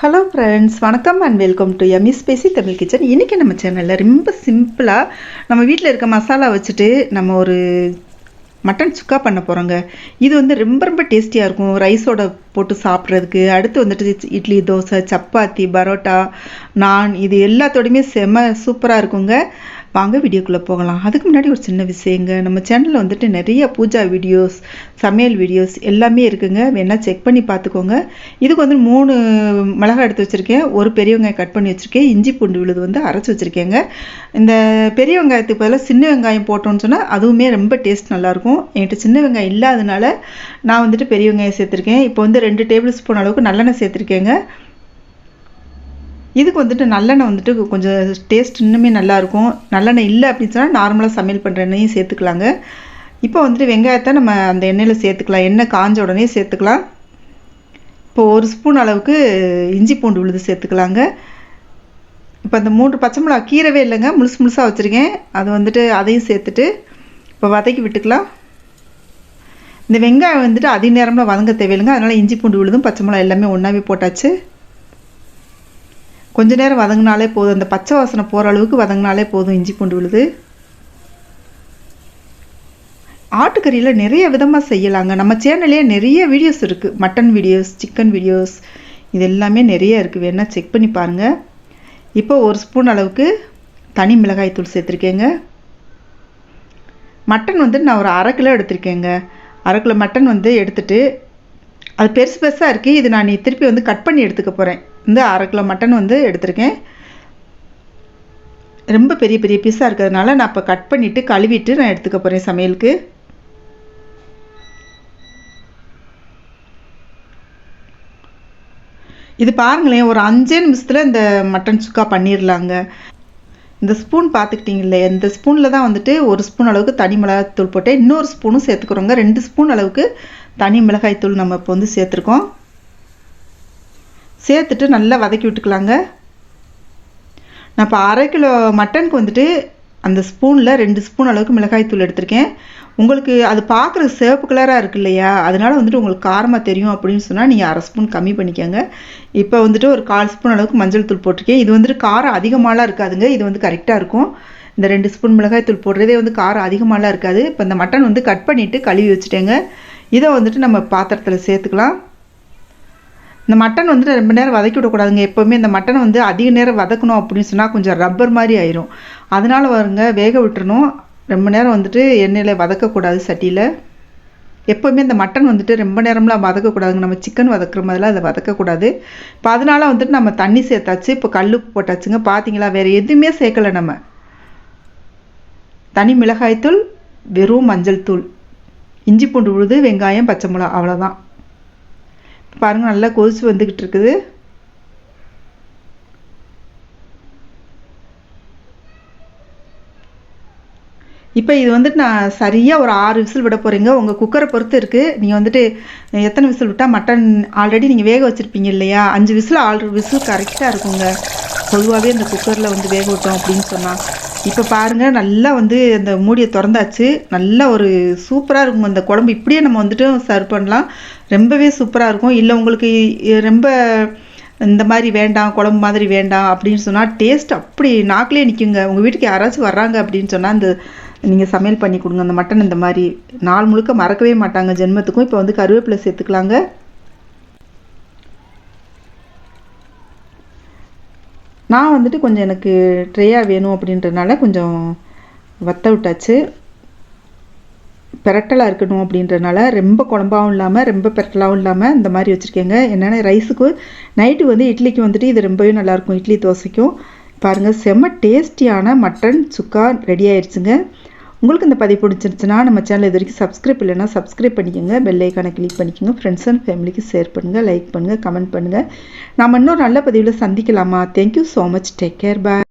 Hello friends வணக்கம் and welcome to Emmy spacey Tamil kitchen இன்றைக்கி நம்ம சேனலில் ரொம்ப சிம்பிளாக நம்ம வீட்டில் இருக்க மசாலா வச்சுட்டு நம்ம ஒரு மட்டன் சுக்கா பண்ண போகிறோங்க இது வந்து ரொம்ப ரொம்ப டேஸ்டியாக இருக்கும். ரைஸோட போட்டு சாப்பிட்றதுக்கு. அடுத்து வந்துட்டு இட்லி தோசை சப்பாத்தி பரோட்டா நான் இது எல்லாத்தோடையுமே செம சூப்பராக இருக்குங்க. வாங்க வீடியோக்குள்ளே போகலாம். அதுக்கு முன்னாடி ஒரு சின்ன விஷயங்க. நம்ம சேனலில் வந்துட்டு நிறைய பூஜா வீடியோஸ் சமையல் வீடியோஸ் எல்லாமே இருக்குங்க. வேணால் செக் பண்ணி பார்த்துக்கோங்க. இதுக்கு வந்து மூணு மிளகாய் எடுத்து வச்சுருக்கேன். ஒரு பெரிய வெங்காயம் கட் பண்ணி வச்சுருக்கேன். இஞ்சி பூண்டு விழுது வந்து அரைச்சி வச்சுருக்கேங்க. இந்த பெரிய வெங்காயத்துக்கு பதிலாக சின்ன வெங்காயம் போட்டோன்னு சொன்னால் அதுவுமே ரொம்ப டேஸ்ட் நல்லாயிருக்கும் என்கிட்ட சின்ன வெங்காயம் இல்லாதனால நான் வந்துட்டு பெரிய வெங்காயம் சேர்த்துருக்கேன். இப்போ வந்து ரெண்டு டேபிள் ஸ்பூன் அளவுக்கு நல்லெண்ணெய் சேர்த்துருக்கேங்க. இதுக்கு வந்துட்டு நல்லெண்ணெய் வந்துட்டு கொஞ்சம் டேஸ்ட் இன்னுமே நல்லாயிருக்கும் நல்லெண்ணெய் இல்லை அப்படின்னு சொன்னால் நார்மலாக சமையல் பண்ணுற எண்ணெயும் சேர்த்துக்கலாங்க. இப்போ வந்துட்டு வெங்காயத்தை நம்ம அந்த எண்ணெயில் சேர்த்துக்கலாம். எண்ணெய் காஞ்ச உடனே சேர்த்துக்கலாம். இப்போ ஒரு ஸ்பூன் அளவுக்கு இஞ்சி பூண்டு விழுது சேர்த்துக்கலாங்க. இப்போ அந்த மூன்று பச்சை மிளகா கீரவே இல்லைங்க. முழுசு முழுசாக வச்சுருக்கேன். அது வந்துட்டு அதையும் சேர்த்துட்டு இப்போ வதக்கி விட்டுக்கலாம். இந்த வெங்காயம் வந்துட்டு அதிக நேரமில் வதங்க தேவையில்லைங்க. அதனால் இஞ்சி பூண்டு விழுதும் பச்சை மிளகா எல்லாமே ஒன்றாவே போட்டாச்சு. கொஞ்ச நேரம் வதங்கினாலே போதும். அந்த பச்சை வாசனை போகிற அளவுக்கு வதங்கினாலே போதும் இஞ்சி பூண்டு விழுது ஆட்டுக்கறியில் நிறைய விதமாக செய்யலாங்க. நம்ம சேனல்லே நிறைய வீடியோஸ் இருக்குது மட்டன் வீடியோஸ் சிக்கன் வீடியோஸ் இது எல்லாமே நிறைய இருக்குது வேணால் செக் பண்ணி பாருங்கள் இப்போ ஒரு ஸ்பூன் அளவுக்கு தனி மிளகாய் தூள் சேர்த்துருக்கேங்க. மட்டன் வந்து நான் ஒரு அரை கிலோ எடுத்திருக்கேங்க. அரை கிலோ மட்டன் வந்து எடுத்துகிட்டு அது பெருசு பெருசாக இருக்குது இது நான் திருப்பி வந்து கட் பண்ணி எடுத்துக்க போகிறேன் இந்த அரை கிலோ மட்டன் வந்து எடுத்திருக்கேன். ரொம்ப பெரிய பெரிய பீஸாக இருக்கிறதுனால நான் இப்போ கட் பண்ணிவிட்டு கழுவிட்டு நான் எடுத்துக்க போகிறேன் சமையலுக்கு. இது பாருங்களேன் ஒரு அஞ்சே நிமிஷத்தில் இந்த மட்டன் சுக்கா பண்ணிடலாங்க இந்த ஸ்பூன் பார்த்துக்கிட்டிங்களே இந்த ஸ்பூனில் தான் வந்துட்டு ஒரு ஸ்பூன் அளவுக்கு தனி மிளகாய்த்தூள் போட்டு இன்னொரு ஸ்பூனும் சேர்த்துக்கிறோங்க. ரெண்டு ஸ்பூன் அளவுக்கு தனி மிளகாய்த்தூள் நம்ம இப்போ வந்து சேர்த்துருக்கோம். சேர்த்துட்டு நல்லா வதக்கி விட்டுக்கலாங்க. நான் இப்போ அரை கிலோ மட்டனுக்கு வந்துட்டு அந்த ஸ்பூனில் ரெண்டு ஸ்பூன் அளவுக்கு மிளகாய்த்தூள் எடுத்திருக்கேன். உங்களுக்கு அது பார்க்குற சிவப்பு கலராக இருக்கு இல்லையா? அதனால் வந்துட்டு உங்களுக்கு காரமாக தெரியும் அப்படின்னு சொன்னால் நீங்கள் அரை ஸ்பூன் கம்மி பண்ணிக்கோங்க. இப்போ வந்துட்டு ஒரு கால் ஸ்பூன் அளவுக்கு மஞ்சள் தூள் போட்டிருக்கேன். இது வந்துட்டு காரம் அதிகமாகலாம் இருக்காதுங்க. இது வந்து கரெக்டாக இருக்கும். இந்த ரெண்டு ஸ்பூன் மிளகாய் தூள் போடுறதே வந்து காரம் அதிகமாகலாம் இருக்காது. இப்போ இந்த மட்டன் வந்து கட் பண்ணிவிட்டு கழுவி வச்சுட்டேங்க. இதை வந்துட்டு நம்ம பாத்திரத்தில் சேர்த்துக்கலாம். இந்த மட்டன் வந்துட்டு ரொம்ப நேரம் வதக்கி விடக்கூடாதுங்க. எப்போவுமே இந்த மட்டனை வந்து அதிக நேரம் வதக்கணும் அப்படின்னு சொன்னால் கொஞ்சம் ரப்பர் மாதிரி ஆயிரும். அதனால் வருங்க வேக விட்டுறணும். ரொம்ப நேரம் வந்துட்டு எண்ணெயில் வதக்கக்கூடாது சட்டியில். எப்போவுமே இந்த மட்டன் வந்துட்டு ரொம்ப நேரம்லாம் வதக்கக்கூடாதுங்க. நம்ம சிக்கன் வதக்குற மாதிரிலாம் அதை வதக்கக்கூடாது. இப்போ அதனால் வந்துட்டு நம்ம தண்ணி சேர்த்தாச்சு. இப்போ கல் போட்டாச்சுங்க. பார்த்தீங்களா வேறு எதுவுமே சேர்க்கலை நம்ம. தனி மிளகாய்த்தூள் வெறும் மஞ்சள் தூள் இஞ்சி பூண்டு உழுது வெங்காயம் பச்சை மிளகா. அவ்வளோதான் பாருங்கள் நல்லா கொதிச்சு வந்துக்கிட்டு இருக்குது இப்போ இது வந்துட்டு நான் சரியாக ஒரு ஆறு விசில் விட போகிறீங்க உங்கள் குக்கரை பொறுத்து இருக்குது நீங்கள் வந்துட்டு எத்தனை விசில் விட்டால் மட்டன் ஆல்ரெடி நீங்கள் வேக வச்சுருப்பீங்க இல்லையா? அஞ்சு விசில் ஆறு விசில் கரெக்டாக இருக்குங்க. பொதுவாகவே இந்த குக்கரில் வந்து வேக விட்டோம் அப்படின்னு சொன்னால் இப்போ பாருங்கள் நல்லா வந்து அந்த மூடியை திறந்தாச்சு. நல்லா ஒரு சூப்பராக இருக்கும். அந்த குழம்பு இப்படியே நம்ம வந்துட்டு சர்வ் பண்ணலாம். ரொம்பவே சூப்பராக இருக்கும். இல்லை உங்களுக்கு ரொம்ப இந்த மாதிரி வேண்டாம் குழம்பு மாதிரி வேண்டாம் அப்படின்னு சொன்னால் டேஸ்ட் அப்படி நாக்கிலே நிற்குங்க உங்கள் வீட்டுக்கு யாராச்சும் வர்றாங்க அப்படின்னு சொன்னால் அந்த நீங்கள் சமையல் பண்ணி கொடுங்க. அந்த மட்டன் இந்த மாதிரி நாள் முழுக்க மறக்கவே மாட்டாங்க. ஜென்மத்துக்கும் இப்போ வந்து கருவேப்பிலை சேர்த்துக்கலாங்க. நான் வந்துட்டு கொஞ்சம் எனக்கு ட்ரேயாக வேணும் அப்படின்றனால கொஞ்சம் வத்த விட்டாச்சு. பெரட்டலாக இருக்கணும் அப்படின்றனால ரொம்ப குழம்பாகவும் இல்லாமல் ரொம்ப பெரட்டலாகவும் இல்லாமல் இந்த மாதிரி வச்சுருக்கேங்க. என்னென்னா ரைஸுக்கு நைட்டு வந்து இட்லிக்கு வந்துட்டு இது ரொம்பவே நல்லாயிருக்கும் இட்லி தோசைக்கும். பாருங்கள் செம்ம டேஸ்டியான மட்டன் சுக்கா ரெடி ஆயிடுச்சுங்க உங்களுக்கு இந்த பதிவு பிடிச்சிருச்சுன்னா நம்ம சேனல் இது வரைக்கும் சப்ஸ்கிரைப் இல்லைன்னா சப்ஸ்கிரைப் பண்ணிக்கோங்க. பெல் ஐக்கானை கிளிக் பண்ணிக்கோங்க. ஃப்ரெண்ட்ஸ் அண்ட் ஃபேமிலிக்கு ஷேர் பண்ணுங்கள் லைக் பண்ணுங்கள் கமெண்ட் பண்ணுங்கள் நம்ம இன்னொரு நல்ல பதிவில் சந்திக்கலாமா? Thank you so much take care bye